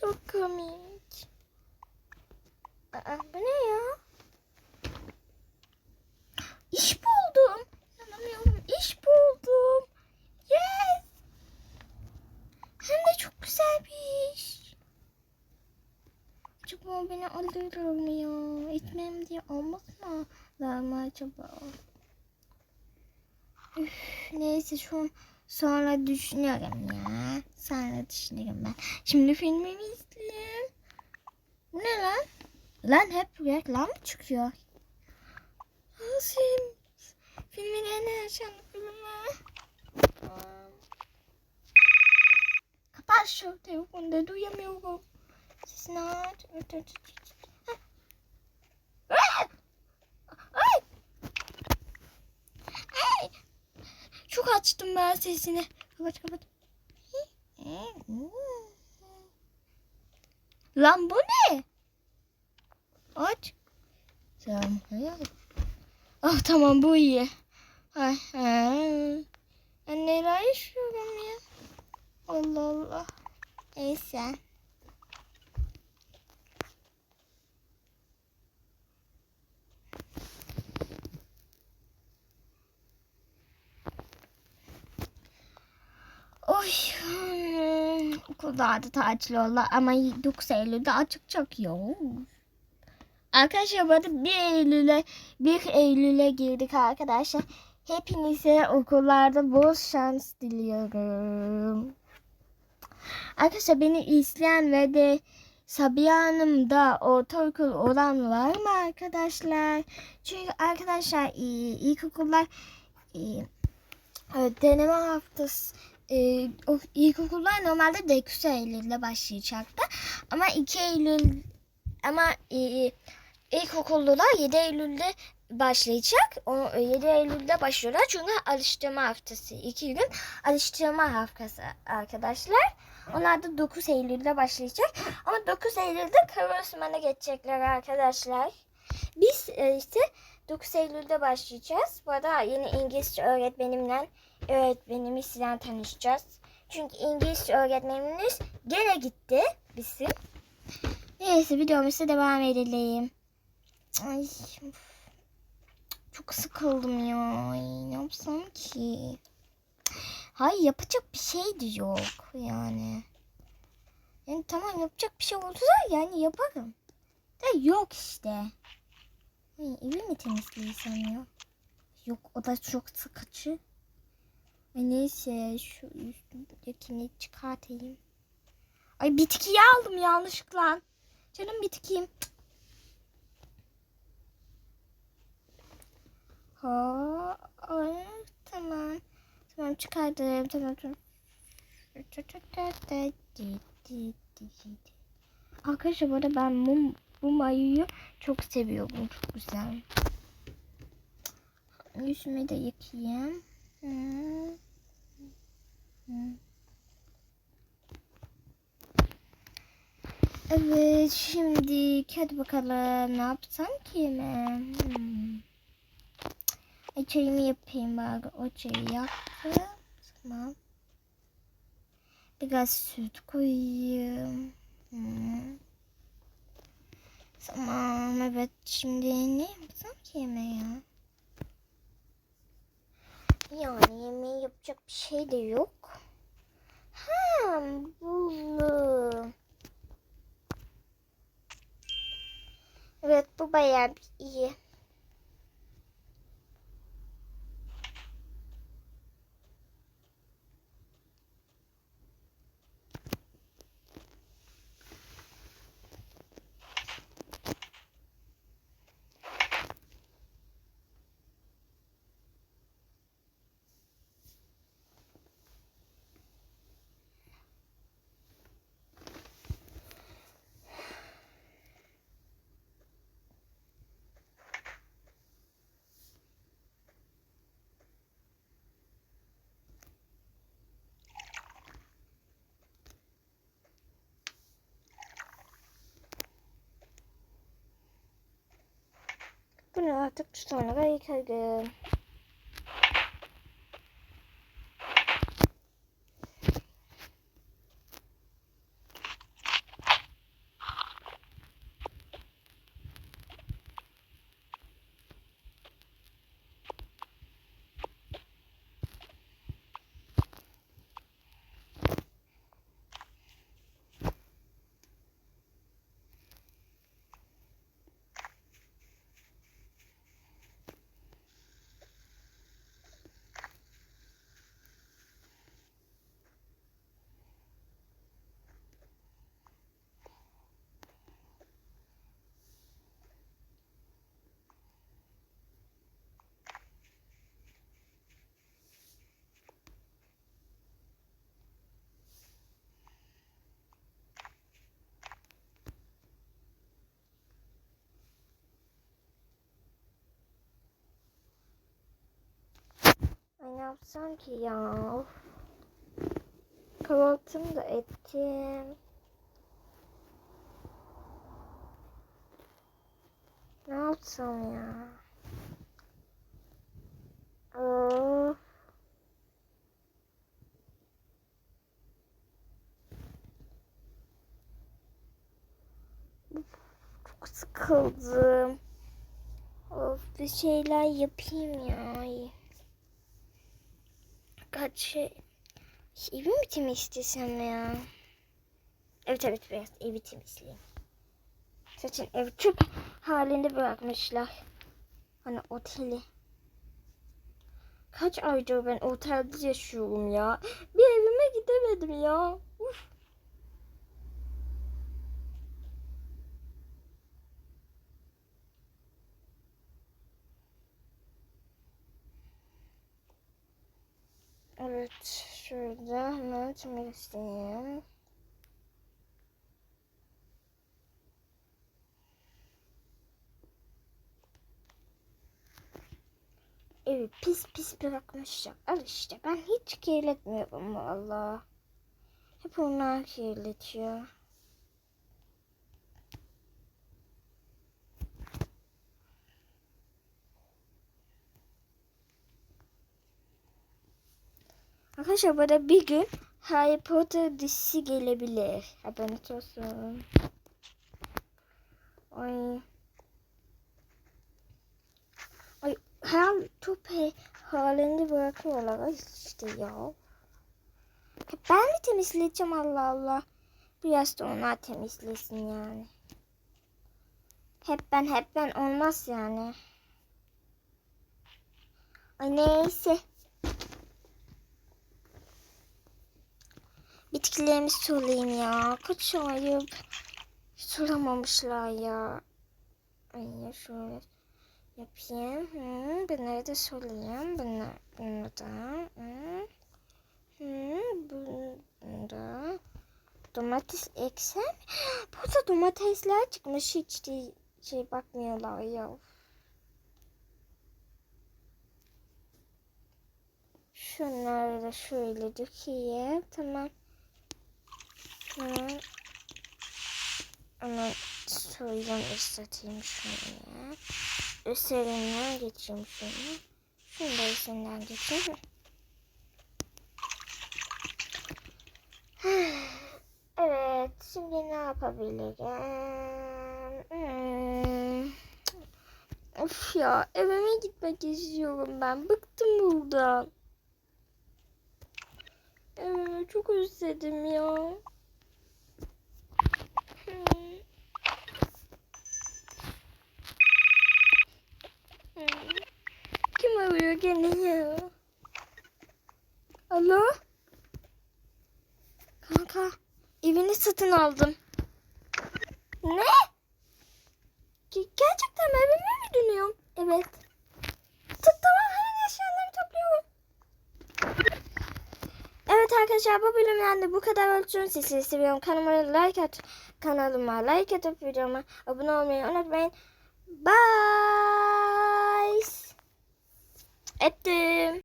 Çok komik. Aa, bu ne ya? İş buldum. İnanamıyorum. İş buldum. Yes. Hem de çok güzel bir iş. Acaba beni alırlar mı ya? Etmem diye almasınlar mı acaba? Üf, neyse şu sonra düşünüyorum ya. Sonra düşünürüm ben. Şimdi filmimi izleyeyim. Bu ne lan? Lan hep reklam mı çıkıyor? Nasıl? Filmin en yaşanlı bölümü. Kapat şu telefonu da duyamıyorum. Sesini aç. Aç, aç, aç, aç. Heh. Ah! Ay! Ay! Çok açtım ben sesini. Kapat kapat. Lan bu ne? Aç. Tamam. Ah tamam bu iyi. Ay, ay. Ben neler yaşıyorum ya? Allah Allah. Neyse. Oy. hmm, Okullarda tatil oldu ama 9 Eylül'de açıkacak ya. Arkadaşlar bu arada 1 Eylül'e 1 Eylül'e girdik arkadaşlar. Hepinize okullarda bol şans diliyorum. Arkadaşlar beni izleyen ve de Sabiha Hanım'da ortaokul olan var mı arkadaşlar? Çünkü arkadaşlar ilkokullar deneme haftası e, ilkokullar normalde 9 Eylül'de başlayacaktı. Ama 2 Eylül ama e, ilkokullular 7 Eylül'de başlayacak. O 7 Eylül'de başlıyorlar çünkü alıştırma haftası. 2 gün alıştırma haftası arkadaşlar. Onlar da 9 Eylül'de başlayacak. Ama 9 Eylül'de Karosman'a geçecekler arkadaşlar. Biz e, işte 9 Eylül'de başlayacağız. Bu arada yeni İngilizce öğretmenimle öğretmenimizle tanışacağız. Çünkü İngilizce öğretmenimiz gene gitti bizim. Neyse videomuza devam edelim. Ay, çok sıkıldım ya. Ay, ne yapsam ki? Hayır yapacak bir şey de yok yani. Yani tamam yapacak bir şey oldu da yani yaparım. Da yok işte. Ay, evi mi temizleyeceğim ya? Yok o da çok sıkıcı. Ay neyse şu üstündekini çıkartayım. Ay bitkiyi aldım yanlışlıkla. Canım bitkiyim. Ha, ay, tamam. Tamam çıkardım. Tamam tamam. Arkadaşlar bu arada ben mum, bu mayayı çok seviyorum. Çok güzel. Yüzümü de yıkayayım. Evet şimdi hadi bakalım ne yapsam ki ben? Hmm. Çayımı yapayım bari. O çayı yaptım. Tamam. Biraz süt koyayım. Hmm. Tamam evet şimdi ne yapsam ki yemeğe ya? Yani yemeği yapacak bir şey de yok. Ha buldum. Evet bu bayağı bir iyi. Bunu artık sonra yıkarım. Ne yapsam ki ya? Kahvaltımı da ettim. Ne yapsam ya? Of. Çok sıkıldım. Of bir şeyler yapayım ya. Kaç şey. Evi mi temizlesem ya? Evet evet biraz evi temizleyeyim. Zaten ev çöp halinde bırakmışlar. Hani oteli. Kaç aydır ben otelde yaşıyorum ya. Bir evime gidemedim ya. Evet, şurada hemen temizleyeyim. Evi pis pis bırakmışlar. Al işte ben hiç kirletmiyorum valla. Hep onlar kirletiyor. Arkadaşlar burada bir gün Harry Potter dizisi gelebilir. Haberiniz olsun. Ay. Ay her top halinde bırakıyorlar işte ya. Ben mi temizleyeceğim Allah Allah. Biraz da onlar temizlesin yani. Hep ben hep ben olmaz yani. Ay neyse. Bitkilerimi sulayayım ya. Kaç ayıp. Sulamamışlar ya. Ay şöyle yapayım. Hı, bunları da sulayayım. Bunlar, bunu da. Hı. Hı, bunu. Domates eksem. Burada domatesler çıkmış. Hiç değil, şey bakmıyorlar ya. Şunları da şöyle dökeyim. Tamam. Hı. Ama suyunu ıslatayım şöyle. Üzerinden geçeyim şunu. Şunu da üzerinden geçeyim. Evet, şimdi ne yapabilirim? Hmm. Of ya, evime gitmek istiyorum ben. Bıktım buradan. Evimi çok özledim ya. Kim arıyor gene ya? Alo? Kanka, evini satın aldım. Ne? Ge- Gerçekten evime mi dönüyorum? Evet. Arkadaşlar bu bölümden de bu kadar olsun. Sizi seviyorum. Kanalıma like at. Kanalıma like atıp videoma abone olmayı unutmayın. Bye. Ettim.